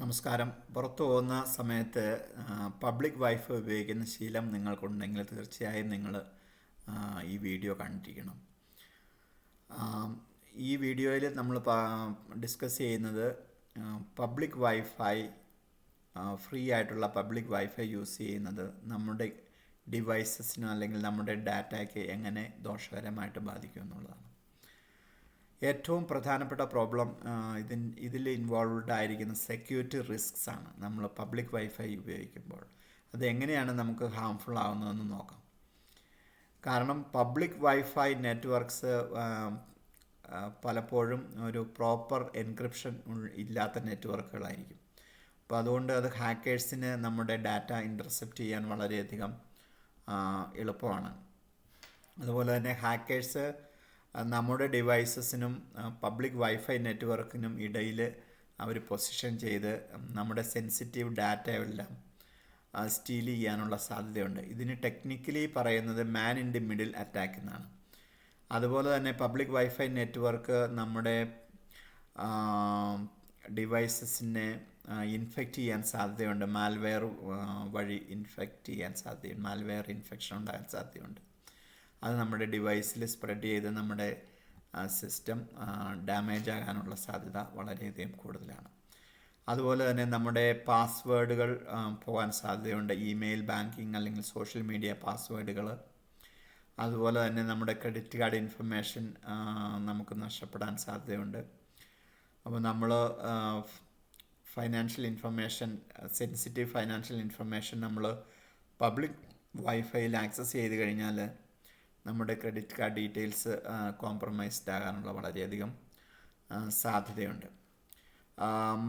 നമസ്കാരം. പുറത്തു പോകുന്ന സമയത്ത് പബ്ലിക് വൈഫൈ ഉപയോഗിക്കുന്ന ശീലം നിങ്ങൾക്കുണ്ടെങ്കിൽ തീർച്ചയായും നിങ്ങൾ ഈ വീഡിയോ കണ്ടിരിക്കണം. ഈ വീഡിയോയിൽ നമ്മൾ ഡിസ്കസ് ചെയ്യുന്നത് പബ്ലിക് വൈഫൈ ഫ്രീ ആയിട്ടുള്ള പബ്ലിക് വൈഫൈ യൂസ് ചെയ്യുന്നത് നമ്മുടെ ഡിവൈസസിനോ അല്ലെങ്കിൽ നമ്മുടെ ഡാറ്റയ്ക്ക് എങ്ങനെ ദോഷകരമായിട്ട് ബാധിക്കും എന്നുള്ളതാണ്. ഏറ്റവും പ്രധാനപ്പെട്ട പ്രോബ്ലം ഇതിൻ ഇതിൽ ഇൻവോൾവ്ഡ് ആയിരിക്കുന്ന സെക്യൂരിറ്റി റിസ്ക്സ് ആണ് നമ്മൾ പബ്ലിക് വൈഫൈ ഉപയോഗിക്കുമ്പോൾ. അത് എങ്ങനെയാണ് നമുക്ക് ഹാംഫുൾ ആവുന്നതെന്ന് നോക്കാം. കാരണം പബ്ലിക് വൈഫൈ നെറ്റ്വർക്ക്സ് പലപ്പോഴും ഒരു പ്രോപ്പർ എൻക്രിപ്ഷൻ ഇല്ലാത്ത നെറ്റ്വർക്കുകളായിരിക്കും. അപ്പോൾ അതുകൊണ്ട് അത് ഹാക്കേഴ്സിന് നമ്മുടെ ഡാറ്റ ഇന്റർസെപ്റ്റ് ചെയ്യാൻ വളരെയധികം എളുപ്പമാണ്. അതുപോലെ തന്നെ ഹാക്കേഴ്സ് നമ്മുടെ ഡിവൈസസിനും പബ്ലിക് വൈഫൈ നെറ്റ്വർക്കിനും ഇടയിൽ അവർ പൊസിഷൻ ചെയ്ത് നമ്മുടെ സെൻസിറ്റീവ് ഡാറ്റയെല്ലാം സ്റ്റീൽ ചെയ്യാനുള്ള സാധ്യതയുണ്ട്. ഇതിന് ടെക്നിക്കലി പറയുന്നത് man in the middle attack എന്നാണ്. അതുപോലെ തന്നെ പബ്ലിക് വൈഫൈ നെറ്റ്വർക്ക് നമ്മുടെ ഡിവൈസസിനെ ഇൻഫെക്റ്റ് ചെയ്യാൻ സാധ്യതയുണ്ട്. മാൽവെയർ വഴി ഇൻഫെക്റ്റ് ചെയ്യാൻ സാധ്യതയുണ്ട്. മാൽവെയർ ഇൻഫെക്ഷൻ ഉണ്ടാകാൻ സാധ്യതയുണ്ട്. അത് നമ്മുടെ ഡിവൈസിൽ സ്പ്രെഡ് ചെയ്ത് നമ്മുടെ സിസ്റ്റം ഡാമേജ് ആകാനുള്ള സാധ്യത വളരെയധികം കൂടുതലാണ്. അതുപോലെ തന്നെ നമ്മുടെ പാസ്വേഡുകൾ പോകാൻ സാധ്യതയുണ്ട്. ഇമെയിൽ ബാങ്കിങ് അല്ലെങ്കിൽ സോഷ്യൽ മീഡിയ പാസ്വേഡുകൾ അതുപോലെ തന്നെ നമ്മുടെ ക്രെഡിറ്റ് കാർഡ് ഇൻഫർമേഷൻ നമുക്ക് നഷ്ടപ്പെടാൻ സാധ്യതയുണ്ട്. അപ്പോൾ നമ്മൾ financial information sensitive financial information നമ്മൾ പബ്ലിക് വൈഫൈയിൽ ആക്സസ് ചെയ്ത് കഴിഞ്ഞാൽ നമ്മുടെ ക്രെഡിറ്റ് കാർഡ് ഡീറ്റെയിൽസ് കോംപ്രമൈസ്ഡ് ആകാനുള്ള വളരെയധികം സാധ്യതയുണ്ട്.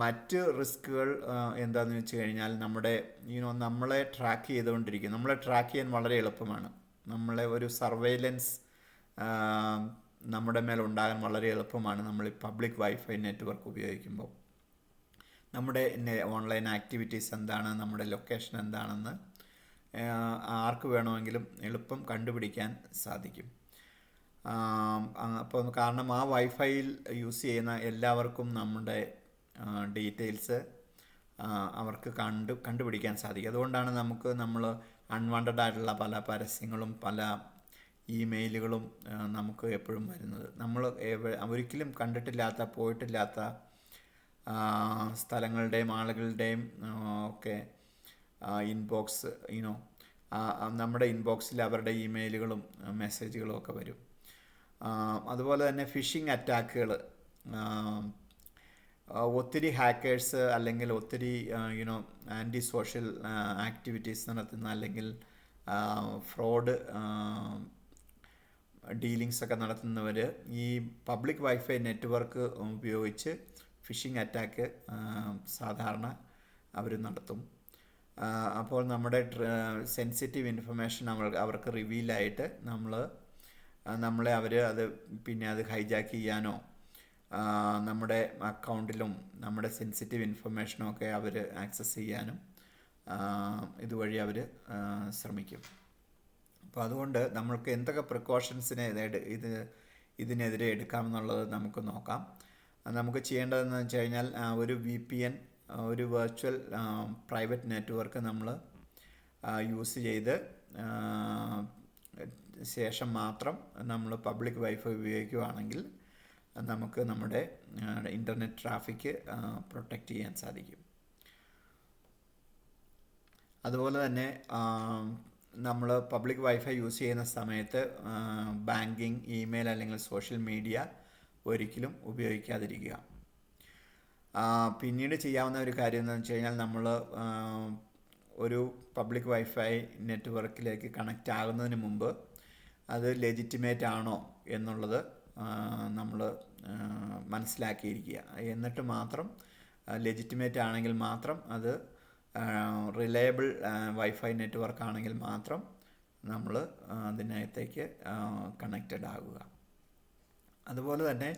മറ്റ് റിസ്കുകൾ എന്താണെന്ന് വെച്ച് കഴിഞ്ഞാൽ നമ്മുടെ യൂനോ നമ്മളെ ട്രാക്ക് ചെയ്തുകൊണ്ടിരിക്കും നമ്മളെ ട്രാക്ക് ചെയ്യാൻ വളരെ എളുപ്പമാണ്. നമ്മളെ ഒരു സർവൈലൻസ് നമ്മുടെ മേൽ ഉണ്ടാകാൻ വളരെ എളുപ്പമാണ്. നമ്മൾ പബ്ലിക് വൈഫൈ നെറ്റ്വർക്ക് ഉപയോഗിക്കുമ്പോൾ. നമ്മുടെ ഓൺലൈൻ ആക്ടിവിറ്റീസ് എന്താണ് നമ്മുടെ ലൊക്കേഷൻ എന്താണെന്ന് ആർക്ക് വേണമെങ്കിലും എളുപ്പം കണ്ടുപിടിക്കാൻ സാധിക്കും. അപ്പോൾ കാരണം ആ വൈഫൈയിൽ യൂസ് ചെയ്യുന്ന എല്ലാവർക്കും നമ്മുടെ ഡീറ്റെയിൽസ് അവർക്ക് കണ്ടു കണ്ടുപിടിക്കാൻ സാധിക്കും. അതുകൊണ്ടാണ് നമുക്ക് നമ്മൾ അൺവാണ്ടഡ് ആയിട്ടുള്ള പല പരസ്യങ്ങളും പല ഇമെയിലുകളും നമുക്ക് എപ്പോഴും വരുന്നത്. നമ്മൾ ഒരിക്കലും കണ്ടിട്ടില്ലാത്ത പോയിട്ടില്ലാത്ത സ്ഥലങ്ങളുടെയും ആളുകളുടെയും ഒക്കെ ഇൻബോക്സ് യുനോ നമ്മുടെ ഇൻബോക്സിൽ അവരുടെ ഇമെയിലുകളും മെസ്സേജുകളും ഒക്കെ വരും. അതുപോലെ തന്നെ ഫിഷിംഗ് അറ്റാക്കുകൾ ഒത്തിരി ഹാക്കേഴ്സ് അല്ലെങ്കിൽ ഒത്തിരി യുനോ ആന്റി സോഷ്യൽ ആക്ടിവിറ്റീസ് നടത്തുന്ന അല്ലെങ്കിൽ ഫ്രോഡ് ഡീലിങ്സ് ഒക്കെ നടത്തുന്നവർ ഈ പബ്ലിക് വൈഫൈ നെറ്റ്വർക്ക് ഉപയോഗിച്ച് ഫിഷിംഗ് അറ്റാക്ക് സാധാരണ അവർ നടത്തും. അപ്പോൾ നമ്മുടെ സെൻസിറ്റീവ് ഇൻഫർമേഷൻ നമ്മൾ അവർക്ക് റിവീലായിട്ട് നമ്മൾ നമ്മളെ അവർ അത് പിന്നെ അത് ഹൈജാക്ക് ചെയ്യാനോ നമ്മുടെ അക്കൗണ്ടിലും നമ്മുടെ സെൻസിറ്റീവ് ഇൻഫർമേഷനും ഒക്കെ അവർ ആക്സസ് ചെയ്യാനും ഇതുവഴി അവർ ശ്രമിക്കും. അപ്പോൾ അതുകൊണ്ട് നമ്മൾക്ക് എന്തൊക്കെ പ്രിക്കോഷൻസിനെ ഇത് ഇതിനെതിരെ എടുക്കാമെന്നുള്ളത് നമുക്ക് നോക്കാം. നമുക്ക് ചെയ്യേണ്ടതെന്ന് വെച്ച് കഴിഞ്ഞാൽ ഒരു വി പി എൻ ഒരു വെർച്വൽ പ്രൈവറ്റ് നെറ്റ്വർക്ക് നമ്മൾ യൂസ് ചെയ്ത് ശേഷം മാത്രം നമ്മൾ പബ്ലിക് വൈഫൈ ഉപയോഗിക്കുകയാണെങ്കിൽ നമുക്ക് നമ്മുടെ ഇന്റർനെറ്റ് ട്രാഫിക് പ്രൊട്ടക്റ്റ് ചെയ്യാൻ സാധിക്കും. അതുപോലെ തന്നെ നമ്മൾ പബ്ലിക് വൈഫൈ യൂസ് ചെയ്യുന്ന സമയത്ത് ബാങ്കിങ് ഇമെയിൽ അല്ലെങ്കിൽ സോഷ്യൽ മീഡിയ ഒരിക്കലും ഉപയോഗിക്കാതിരിക്കുക. പിന്നീട് ചെയ്യാവുന്ന ഒരു കാര്യം എന്ന് വെച്ച് കഴിഞ്ഞാൽ നമ്മൾ ഒരു പബ്ലിക് വൈഫൈ നെറ്റ്വർക്കിലേക്ക് കണക്റ്റ് ആകുന്നതിന് മുമ്പ് അത് ലെജിറ്റിമേറ്റ് ആണോ എന്നുള്ളത് നമ്മൾ മനസ്സിലാക്കിയിരിക്കുക. എന്നിട്ട് മാത്രം ലെജിറ്റിമേറ്റ് ആണെങ്കിൽ മാത്രം അത് റിലയബിൾ വൈഫൈ നെറ്റ്വർക്ക് ആണെങ്കിൽ മാത്രം നമ്മൾ അതിനകത്തേക്ക് കണക്റ്റഡ് ആകുക. അതുപോലെ തന്നെ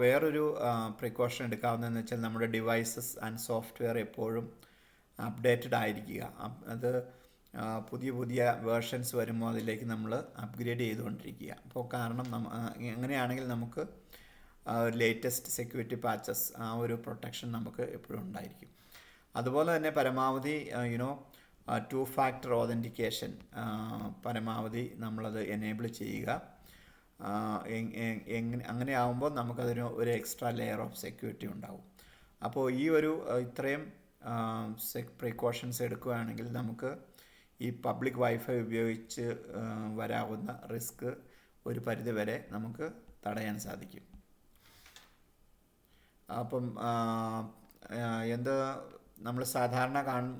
വേറൊരു പ്രിക്കോഷൻ എടുക്കാവുന്നതെന്ന് വെച്ചാൽ നമ്മുടെ ഡിവൈസസ് ആൻഡ് സോഫ്റ്റ്വെയർ എപ്പോഴും അപ്ഡേറ്റഡ് ആയിരിക്കുക. അത് പുതിയ പുതിയ വേർഷൻസ് വരുമ്പോൾ അതിലേക്ക് നമ്മൾ അപ്ഗ്രേഡ് ചെയ്തുകൊണ്ടിരിക്കുക. അപ്പോൾ കാരണം നമ്മ എങ്ങനെയാണെങ്കിൽ നമുക്ക് ലേറ്റസ്റ്റ് സെക്യൂരിറ്റി പാച്ചസ് ആ ഒരു പ്രൊട്ടക്ഷൻ നമുക്ക് എപ്പോഴും ഉണ്ടായിരിക്കും. അതുപോലെ തന്നെ പരമാവധി യുനോ ടു ഫാക്ടർ ഓതന്റിക്കേഷൻ പരമാവധി നമ്മളത് എനേബിൾ ചെയ്യുക. എങ്ങനെ അങ്ങനെ ആകുമ്പോൾ നമുക്കതിന് ഒരു എക്സ്ട്രാ ലെയർ ഓഫ് സെക്യൂരിറ്റി ഉണ്ടാവും. അപ്പോൾ ഈ ഒരു ഇത്രയും പ്രിക്കോഷൻസ് എടുക്കുകയാണെങ്കിൽ നമുക്ക് ഈ പബ്ലിക് വൈഫൈ ഉപയോഗിച്ച് വരാവുന്ന റിസ്ക് ഒരു പരിധിവരെ നമുക്ക് തടയാൻ സാധിക്കും. അപ്പം എന്ത് നമ്മൾ സാധാരണ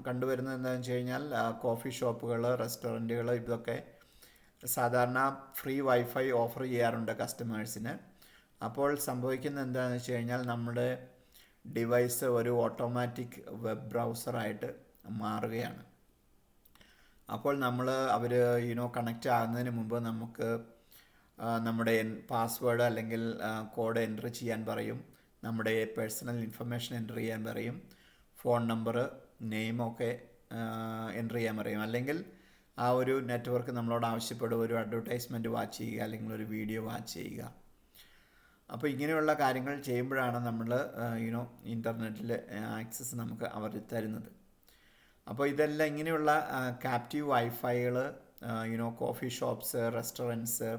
കണ്ടുവരുന്നത് എന്താണെന്ന് വെച്ച് കഴിഞ്ഞാൽ കോഫി ഷോപ്പുകൾ റെസ്റ്റോറന്റുകൾ ഇതൊക്കെ സാധാരണ ഫ്രീ വൈഫൈ ഓഫർ ചെയ്യാറുണ്ട് കസ്റ്റമേഴ്സിന് അപ്പോൾ സംഭവിക്കുന്നത് എന്താണെന്ന് വെച്ച് കഴിഞ്ഞാൽ നമ്മുടെ ഡിവൈസ് ഒരു ഓട്ടോമാറ്റിക് വെബ് ബ്രൗസറായിട്ട് മാറുകയാണ്. അപ്പോൾ നമ്മൾ അവർ യുനോ കണക്റ്റ് ആകുന്നതിന് മുമ്പ് നമുക്ക് നമ്മുടെ പാസ്വേഡ് അല്ലെങ്കിൽ കോഡ് എന്റർ ചെയ്യാൻ പറയും. നമ്മുടെ പേഴ്സണൽ ഇൻഫർമേഷൻ എന്റർ ചെയ്യാൻ പറയും. ഫോൺ നമ്പർ നെയിമൊക്കെ എന്റർ ചെയ്യാൻ പറയും. അല്ലെങ്കിൽ ആ ഒരു നെറ്റ്വർക്ക് നമ്മളോട് ആവശ്യപ്പെടുക ഒരു അഡ്വർടൈസ്മെന്റ് വാച്ച് ചെയ്യുക അല്ലെങ്കിൽ ഒരു വീഡിയോ വാച്ച് ചെയ്യുക. അപ്പോൾ ഇങ്ങനെയുള്ള കാര്യങ്ങൾ ചെയ്യുമ്പോഴാണ് നമ്മൾ യുനോ ഇന്റർനെറ്റിൽ ആക്സസ് നമുക്ക് അവർ തരുന്നത്. അപ്പോൾ ഇതെല്ലാം ഇങ്ങനെയുള്ള captive വൈഫൈകൾ you know coffee shops restaurants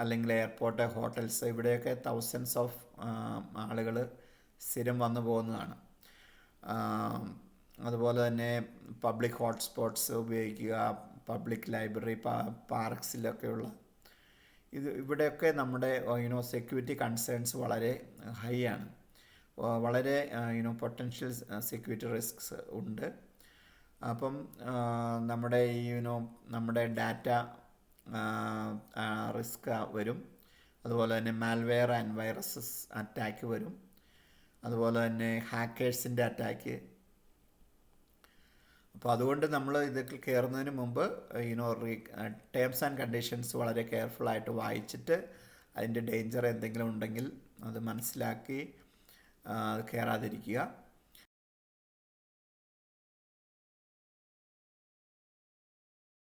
അല്ലെങ്കിൽ എയർപോർട്ട് ഹോട്ടൽസ് ഇവിടെയൊക്കെ തൗസൻഡ്സ് ഓഫ് ആളുകൾ സ്ഥിരം വന്നു പോകുന്നതാണ്. അതുപോലെ തന്നെ പബ്ലിക് ഹോട്ട്സ്പോട്ട്സ് ഉപയോഗിക്കുക പബ്ലിക് ലൈബ്രറി പാർക്സിലൊക്കെയുള്ള ഇത് ഇവിടെയൊക്കെ നമ്മുടെ യുനോ സെക്യൂരിറ്റി കൺസേൺസ് വളരെ ഹൈ ആണ്. വളരെ യുനോ പൊട്ടൻഷ്യൽ സെക്യൂരിറ്റി റിസ്ക്സ് ഉണ്ട്. അപ്പം നമ്മുടെ ഈ യുനോ നമ്മുടെ ഡാറ്റ റിസ്ക് വരും. അതുപോലെ തന്നെ മാൽവെയർ ആൻഡ് വൈറസസ് അറ്റാക്ക് വരും. അതുപോലെ തന്നെ ഹാക്കേഴ്സിന്റെ അറ്റാക്ക് അപ്പോൾ അതുകൊണ്ട് നമ്മൾ ഇതൊക്കെ കയറുന്നതിന് മുമ്പ് you know re terms and conditions വളരെ കെയർഫുള്ളായിട്ട് വായിച്ചിട്ട് അതിന്റെ ഡേഞ്ചർ എന്തെങ്കിലും ഉണ്ടെങ്കിൽ അത് മനസ്സിലാക്കി കയറാതിരിക്കുക